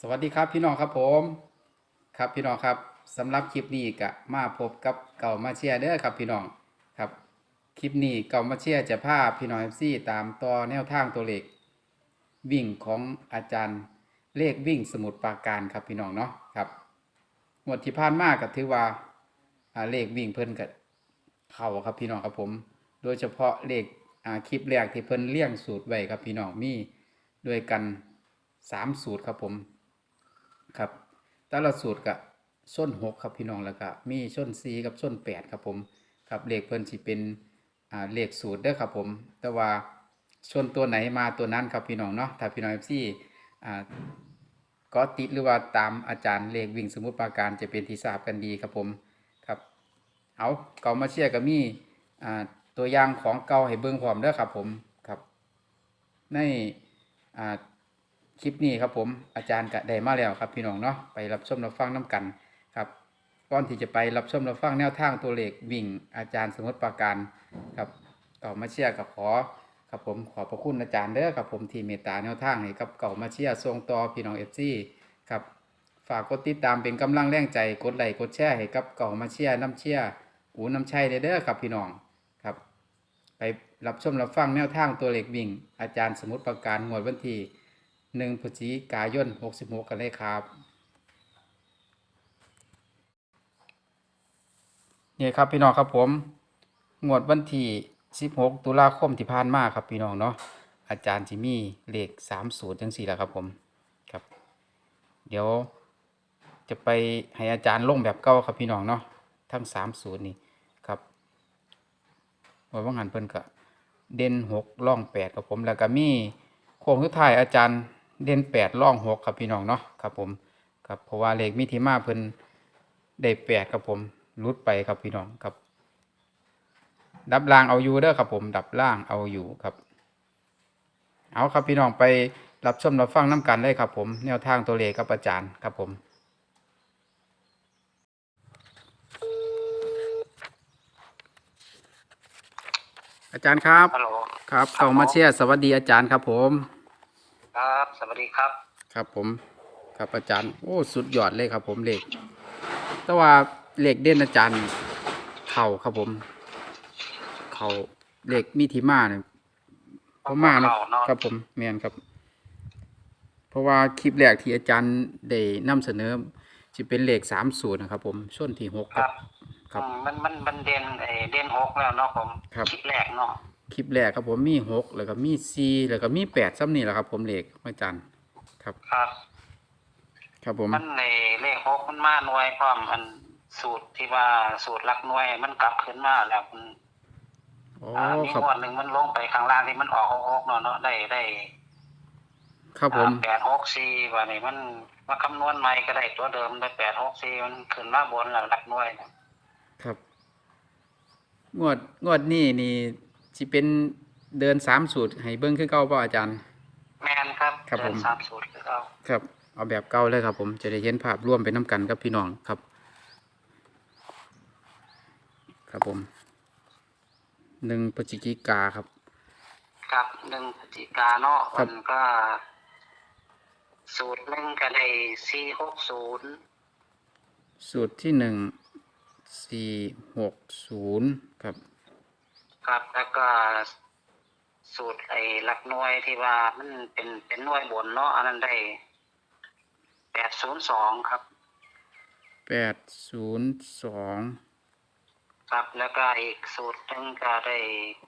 สวัสดีครับพี่น้องครับผม ครับพี่น้องครับสำหรับคลิปนี้ก็มาพบกับเก่ามาเชียเด้อครับพี่น้องครับคลิปนี้เก่ามาเชียจะพาพี่น้องเอฟซีตามต่อแนวทางตัวเลขวิ่งของอาจารย์เลขวิ่งสมุดปราการครับพี่น้องเนาะครับงวดที่ผ่านมาก็ถือว่าอ่าเลขวิ่งเพิ่นกับเข้าครับพี่น้องครับผม โดยเฉพาะเลขคลิปแรกที่เพิ่นเลี้ยงสูตรไว้ครับพี่น้องมีด้วยกันสามสูตรครับผม ครับแต่ละสูตรกับส้นหกครับพี่น้องแล้วก็มีส้นสีกับส้นแปดครับผมครับเลขเพิ่นสิเป็นอ่าเลขสูตรเด้อครับผม แต่ว่าส้นตัวไหนมาตัวนั้นครับพี่น้องเนาะถ้าพี่น้องเอฟซีอ่าก็ติดหรือว่าตามอาจารย์เลขวิ่งสมมุติปาการจะเป็นที่ทราบกันดีครับผมครับเอาเก่ามาเชียร์ก็มีอ่าตัวอย่างของเก่าให้เบิ่งพร้อมเด้อครับผมครับในอ่า คลิปนี้ครับผมอาจารย์ก็ได้มาแล้วครับพี่น้องเนาะไปรับชมรับฟังน้กันครับก่อนที่จะไปรับชมรับฟังแนวทางตัวเลขวิ่งอาจารย์สมมติประการครับเก่ามาเชียร์กับขอครับผมขอบพระคุณอาจารย์เด้อครับผมที่เมตตาแนวทางให้กับเก่ามาเชียร์ส่งต่อพี่น้องเอฟซีครับฝากกดติดตามเป็นกำลังแรงใจกดไลค์กดแชร์ให้กับเก่ามาเชียร์น้ำเชียร์อูน้ำชัยเด้อครับพี่น้องครับ ไปรับชมรับฟังแนวทางตัวเลขวิ่ง อาจารย์สมมติประการงวดวันที่ หนึ่งพฤศจิกายนหกสิบหกกันเลยครับนี่ครับพี่น้องครับผม งวดวันที่สิบหกตุลาคมที่ผ่านมาครับพี่น้องเนาะอาจารย์จิมี่เลขสามศูนย์จังสี่แล้วครับผมครับ เดี๋ยวจะไปให้อาจารย์ลงแบบเก่าครับพี่น้องเนาะทั้งสามศูนย์นี่ครับวันว่างหันเพิ่นก็เด่นหกล่องแปดครับผมแล้วก็มีโค้งสุดท้ายอาจารย์ เด่นแปดล่องหกครับพี่น้องเนาะครับผมครับเพราะว่าเลขมิถิมาเพิ่นได้แปดครับผมรุดไปครับพี่น้องครับ ดับล่างเอาอยู่เด้อครับผม ดับล่างเอาอยู่ครับ เอาครับพี่น้องไปรับชมรับฟังน้กันได้ครับผม แนวทางตัวเลขกับอาจารย์ครับผมอาจารย์ครับ ฮัลโหล ครับเข้ามาเชียร์สวัสดีอาจารย์ครับผม ครับ สวัสดีครับ ครับผม ครับอาจารย์ โอ้ สุดยอดเลยครับ ผมเลขแต่ว่าเลขเด่นอาจารย์ เข่าครับผม เข่าเลขมีที่มาเนี่ยเพราะมาเนาะเข่าเนาะครับผมแมนครับ เพราะว่าคลิปแรกที่อาจารย์ได้นำเสนอจะเป็นเลขสามศูนย์นะครับ ผมส่วนที่หกคครัรับบครับอืมมันมันมันเด่นเออเด่นหกแล้วเนาะผมครับดแรกเนาะ คลิปแรกครับผมมีหกแล้วก็มีสี่แล้วก็มีแปดซ้ำนี่แหละครับผมเลขอาจารย์ครับ ครับครับผมมันในเลขหกมันมาหน่วยพร้อมอันสูตรที่ว่าสูตรหลักหน่วยมันกลับขึ้นมาแล้วมันโอ้อ่ามีครับ งวดหนึ่งมันลงไปข้างล่างที่มันออกหกหกเนาะเนาะได้ได้ครับผม แปดหกสี่ว่านี่มันมาคำนวณใหม่ก็ได้ตัวเดิมได้แปดหกสี่มันขึ้นมาบนแล้วหลักหน่วยเนี่ยครับ งวดงวดนี้นี่ สิเป็นเดินสามสูตรให้เบิ้งคือเก่าเปล่าอาจารย์ แมนครับครับเดินผมสามสูตรคือเอาครับ เอาแบบเก่าเลยครับ ผมจะได้เห็นภาพร่วมไปน้กันกับพี่น้องครับ ครับผมหนึ่งพฤศจิกาครับ ครับหนึ่งพฤศจิกาเนาะครับ มันก็ สูตรหนึ่งก็ได้สี่หกศูนย์สูตรที่หนึ่งสี่หกศูนย์ครับ ครับแล้วก็สูตรไอ้หลักหน่วยที่ว่ามันเป็นเป็นหน่วยบนเนาะอันนั้นได้แปดศูนย์สองครับแปดศูนย์สองครับแล้วก็อีกสูตรหนึ่งก็ได้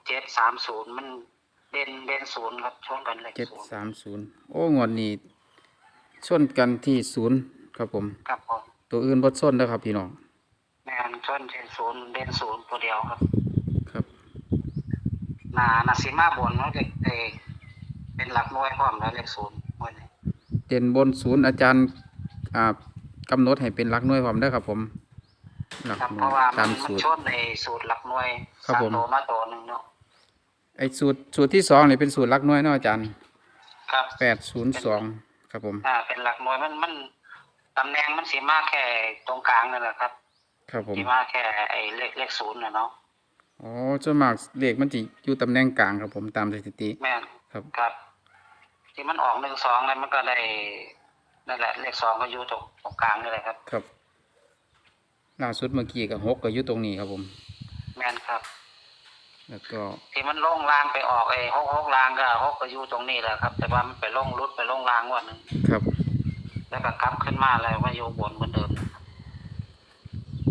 เจ็ดสามศูนย์มันเด่นเด่นศูนย์ครับช่วงกันเลขเจ็ดศูนย์สามศูนย์โอ้งวดนี้ชนกันที่ศูนย์ครับผม ครับผมตัวอื่นบดชนนะครับพี่น้องแมนชนเด่นศูนย์เด่นศูนย์ตัวเดียวครับครับ นานาซิมาบนมันก็เออเป็นหลักหน่วยพร้อมแล้วเลขศูนย์หน่วยนี้เด่นบนศูนย์อาจารย์อ่ากำหนดให้เป็นหลักหน่วยพร้อมได้อครับผมหลักครับหน่เพวยราะว่ามัตานมมันสูตร ชนในสูตรหลักหน่วยครับสามผม โตมาโตหนึ่งเนาะไอสูตรสูตรที่สองนี่เป็นสูตรหลักหน่วยเนาะอาจารย์ครับ แปดศูนย์สองครับผม อ่า เป็นหลักหน่วยมันมันตำแหน่งมันสีมาแค่ตรงกลางนั่นแหละครับ ครับผมสีมาแค่ไอ้เลขเลขศูนย์น่ะเนาะ อ๋อส่วนมากเลขมันจะอยู่ตำแหน่งกลางครับผมตามสถิติ แม่นครับ ครับ ที่มันออกหนึ่งสองเลยมันก็ได้นั่นแหละเลขสองก็อยู่ตรงตรงกลางนี่แหละครับ ครับ ล่าสุดเมื่อกี้กับหกก็อยู่ตรงนี้ครับผม แม่นครับ แล้วก็ ที่มันลงรางไปออกไอ้หกหกรางก็หกก็อยู่ตรงนี้แหละครับ แต่ว่ามันไปลงรุดไปลงรางวันหนึงครับ แล้วก็กลับขึ้นมาแล้วมาอยู่บนเหมือนเดิม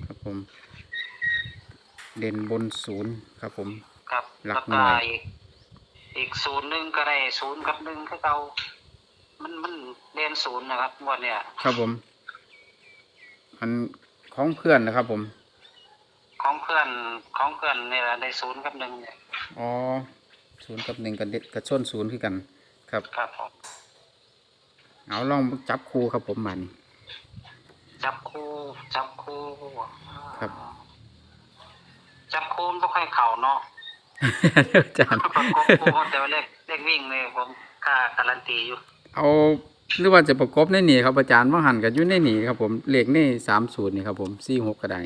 ครับผม เด่นบนศูนย์ครับผม ครับหลัแล้วกหน่ก็วยอีกอีกศูนย์หนึ่งก็ได้ศูนย์กับหนึ่งคือเรามันมันเรียนศูนย์นะครับงวดเนี่ย ครับผม อันของเพื่อนนะครับผม ของเพื่อนของเพื่อนนี่แหละได้ศูนย์กับหนึ่งเนี่ยอ๋อศูนย์กับหนึ่งกับเด็ดกับชนศูนย์คือกัน ครับ ครับผมเอาลองจับคู่ครับผมมัน จับคู่จับคู่ครับ จับคู่มันก็ค่อยเข่าเนาะอาจารย์ประกบคู่แต่ว่าเลขเลขวิ่งเนี่ยผมกล้าการันตีอยู่ เอาหรือว่าจะประกบในนี่ครับอาจารย์ว่าหันกับยุ่ในนี่ครับผมเลขนี่สามศูนย์นี่ครับผมสี่หกก็ได้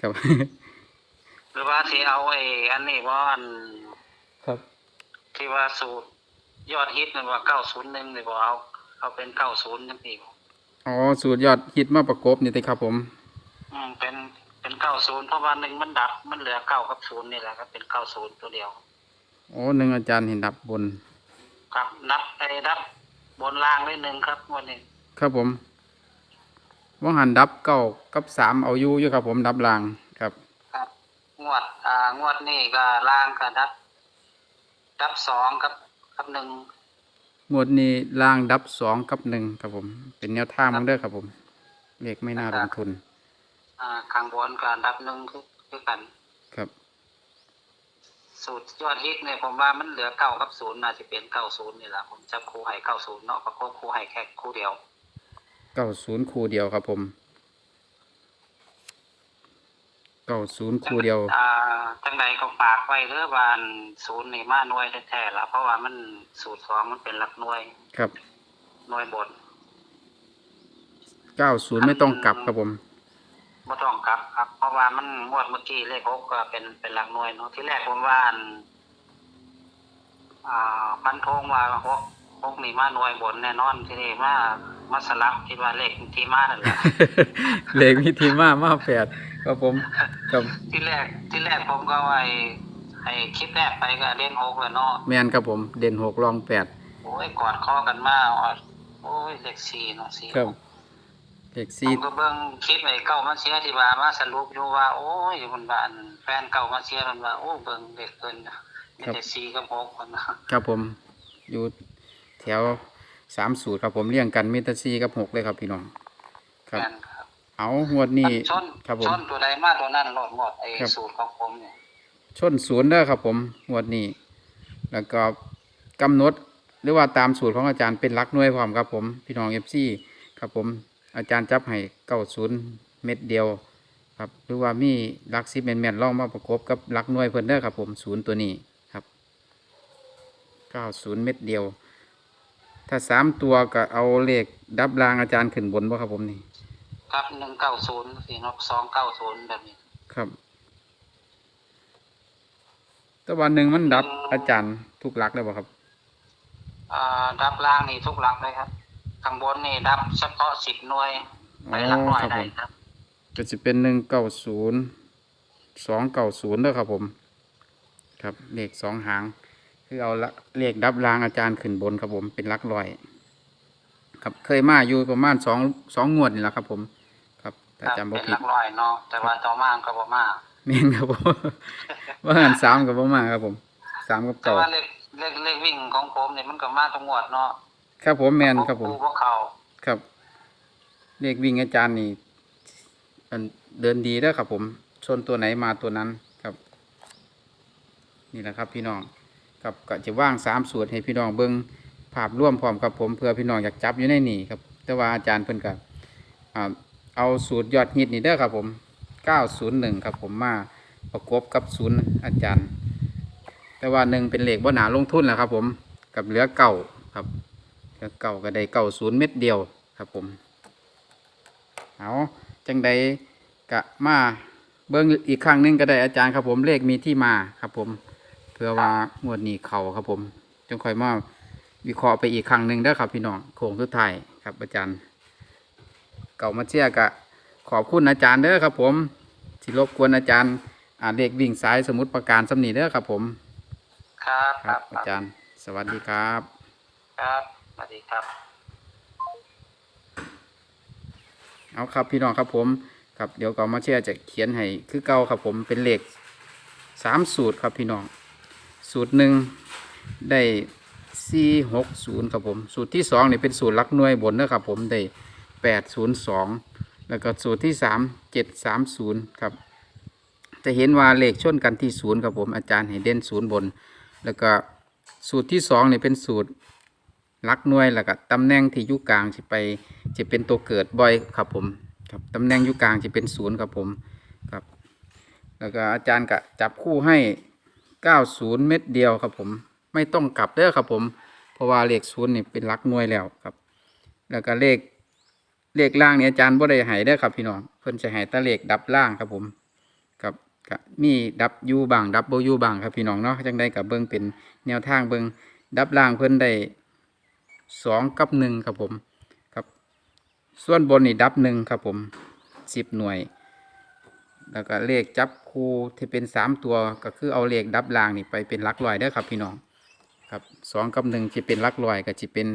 ครับหรือว่าที่เอาไอ้อันนี้ว่าอันครับที่ว่าสูตรยอดฮิตมันว่าเก้าศูนย์หนึ่งเลยบอกเอาเอาเป็นเก้าศูนย์นั่นเองอ๋อสูตรยอดฮิตมาประกบนี่ติครับผม อืมเป็น เป็นเก้าศูนย์เพราะว่าหนึ่งมันดับ มันเหลือเก้ากับศูนย์นี่แหละครับเป็นเก้าศูนย์ตัวเดียว โอ้หนึ่งอาจารย์เห็นดับบน ครับ นับไอ้ดับบนล่างได้หนึ่งครับวันนี้ ครับผมว่าหันดับเก้ากับสามเอาอยู่อยู่ครับ ผมดับลางครับ ครับ งวดอ่างวดนี่ก็ล่างก็ดับ ดับสองกับกับหนึ่งหมวดนี้ลางดับสองกับหนึ่งครับผม เป็นแนวทางมันเด้อครับผมเลขไม่น่าลงทุน อ่าข้างบนก็ดับหนึ่งคือคือกัน ครับ สูตรยอดฮิตเนี่ยผมว่ามันเหลือเก้ากับศูนย์น่าจะเป็นเก้าศูนย์นี่แหละผมจับคู่ให้เก้าศูนย์เนาะประกบคู่ให้แค่คู่เดียว เก้าศูนย์คู่เดียวครับผม เก้าศูนย์คู่เดียว อ่าจังใดก็ฝากไว้เด้อบานศูนย์นี่มาหน่วยแท้ๆละเพราะว่ามันสูตรสองมันเป็นหลักหน่วยครับ หน่วยบน เก้าศูนย์ไม่ต้องกลับครับผม ไม่ต้องกลับครับ เพราะว่ามันงวดเมื่อกี้เลขหกก็เป็นเป็นหลักหน่วยเนาะที่แรกผมว่าอันอ่าพันธงว่าหกหกนี่มาหน่วยบนแน่นอนที่นี่มามาสลับคิดว่าเลขที่มานั่นแหละ เลขมีทีมามาแปดครับผมครับที่แรกที่แรกผมก็ไอ้ไอ้คลิปแรกไปก็เล่นหกเลยเนาะแมนครับผมเด่นหกรองแปดโอ้ยกอดคอกันมาว่าโอ้ยเลขสี่เนาะสี่ครับ เลขผสี่มก็เบิ่งคลิปไอ้เก้ามาเชียร์ที่ว่ามาสรุปอยู่ว่า โอ้ยมันบ้านแฟนเก่ามาเชียร์มันว่าโอ้เบิ่งเด็กเกินนะมีแต่สี่กับหกคนนะครับผมอยู่แถวสามสูตรครับผมเรียงกันมีแต่สี่กับหกเลยครับพี่น้อง ครับแม่นครับเอางวดนี้ชนครับผม ชนตัวใดมาตัวนั้นหลดหมดไอ้ครับ สูตรของผมเนี่ยชนศูนย์เด้อครับผมงวดนี้ แล้วก็กำหนดหรือว่าตามสูตรของอาจารย์เป็นหลักหน่วยพร้อมครับผมพี่น้องเอฟซีครับผม อาจารย์จับให้เก้าศูนย์เม็ดเดียวครับหรือว่ามีหลักสิบแม่นๆลองมาประกบกับหลักหน่วยเพิ่นเด้อครับผมศูนย์ตัวนี้ครับเก้าศูนย์เม็ดเดียว ถ้าสามตัวก็เอาเลขดับรางอาจารย์ขึ้นบนบ่ครับผมนี่ ครับหนึ่งเก้าศูนย์สี่นกสองเก้าศูนย์แบบนี้ครับแต่วันหนึ่งมันดับอาจารย์ทุกหลักเลยบ่ครับ อ่าดับล่างนี่ทุกหลักเลยครับ ข้างบนนี่ดับเฉพาะสิบหน่วยไปหลักหน่วยครับได้ผมครับ ก็จะเป็นหนึ่งเก้าศูนย์สองเก้าศูนย์ด้วยครับผม ครับเลขสองหาง คือเอาละเลขดับรางอาจารย์ขึ้นบนครับผมเป็นหลักร้อย ครับเคยมาอยู่ประมาณสองสองงวดนี่แหละครับ ผม ครับถ้าครับจำบ่เป็นผิหดลักร้อยเนาะแต่ว่าต่อมาก็บ่มาเมนครับผมว่าหันสามกับประมาครับผมสามกับแต่เก่าว่าเลขเลขเลขวิ่งของผมเนี่ยมันก็มาทั้งหมดเนาะ ครับผมแมนครับผมพวกเขาครับ เลขวิ่งอาจารย์นี่อันเดินดีแล้วครับผม ชนตัวไหนมาตัวนั้นครับ นี่แหละครับพี่น้องครับก็จะว่างสามสูตรให้พี่น้องเบิ้งภาพร่วมพร้อมกับผมเพื่อพี่น้องอยากจับอยู่ในนี่ครับ แต่ว่าอาจารย์เพิ่นกับเอาสูตรยอดฮิตนี่เด้อครับผม 901 ครับผมมาประกบกับศูนย์อาจารย์ แต่ว่าหนึ่งเป็นเลขบ่หนาลงทุนแหละครับผมกับเหลือเก่าครับ เหลือเก่าก็ได้เก่าศูนย์เม็ดเดียวครับผมเอาจังใดกะมาเบิ้งอีกครั้งหนึงก็ได้อาจารย์ครับผมเลขมีที่มาครับผมเพื่อว่างวดนี้เขาครับผมจงค่อยมาวิเคราะห์ไปอีกครั้งหนึ่งเด้อครับพี่น้องโค้งสุดท้ายครับครับอาจารย์ เก่ามาเชียร์กะขอบคุณอาจารย์เด้อครับผมที่รบกวนอาจารย์อ่าเลขวิ่งสายสมุดประการสำนีเด้อครับผม ครับคครัรับบอาจารย์ สวัสดีครับ ครับส วัสดีครับ เอาครับพี่น้องครับผมครับเดี๋ยวก่ามาเชียร์จะเขียนให้คือเก่าครับผมเป็นเลขสามสูตรครับพี่น้อง สูตรหนึ่งได้สี่หกศูนย์ครับผม สูตรที่สองนี่เป็นสูตรลักหน่วยบนนะครับผมได้แปดศูนย์สองแล้วก็สูตรที่สามเจ็ดสามศูนย์ครับ จะเห็นว่าเลขชนกันที่ศูนย์ครับผมอาจารย์ให้เด่นศูนย์บน แล้วก็สูตรที่สองนี่เป็นสูตร ลักหน่วยแล้วก็ตำแหน่งที่อยู่กลางจะไปจะเป็นตัวเกิดบ่อยครับผมครับตำแหน่งอยู่กลางจะเป็นศูนย์ครับผมครับ แล้วก็อาจารย์ก็จับคู่ให้90เม็ดเดียวครับผม ไม่ต้องกลับเด้อครับผม เพราะว่าเลขศูนย์นี่เป็นลักหน่วยแล้วครับ แล้วก็เลขเลขล่างนี่อาจารย์บ่ได้ให้เด้ครับพี่น้องเพิ่นจะห้แตะเลขดับล่างครับผมครับก็มีดับยูบางดับบ่อยูบางครับพี่น้องเนาะจังได้กับเบิ่งเป็นแนวทางเบิ่งดับล่างเพิ่นได้ สองกับหนึ่งครับผมครับ ส่วนบนนี่ดับหนึ่งครับผมสิบหน่วย แล้วก็เลขจับคู่ที่เป็นสามตัวก็คือเอาเลขดับล่างนี่ไปเป็นลักร้อยเด้อครับพี่น้องครับสองกับหนึ่งจะเป็นลักร้อยก็จะเป็น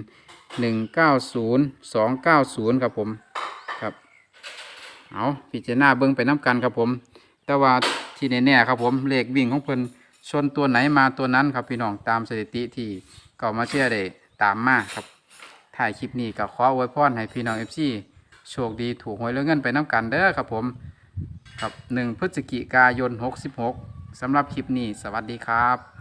หนึ่งเก้าศูนย์สองเก้าศูนย์ครับผมครับเอาพิจารณาเบิ้งไปน้กันครับผม แต่ว่าที่แน่ๆครับผมเลขวิ่งของเพิ่นชนตัวไหนมาตัวนั้นครับพี่น้องตามสถิติที่เก่ามาเชื่อได้ ตามมาครับถ่ายคลิปนี้ก็ขออวยพรให้พี่น้องเอฟซีโชคดีถูกหวยแล้วเงินไปน้ำกันเด้อครับผมครับ1พฤศจิกายน 66สำหรับคลิปนี้ สวัสดีครับ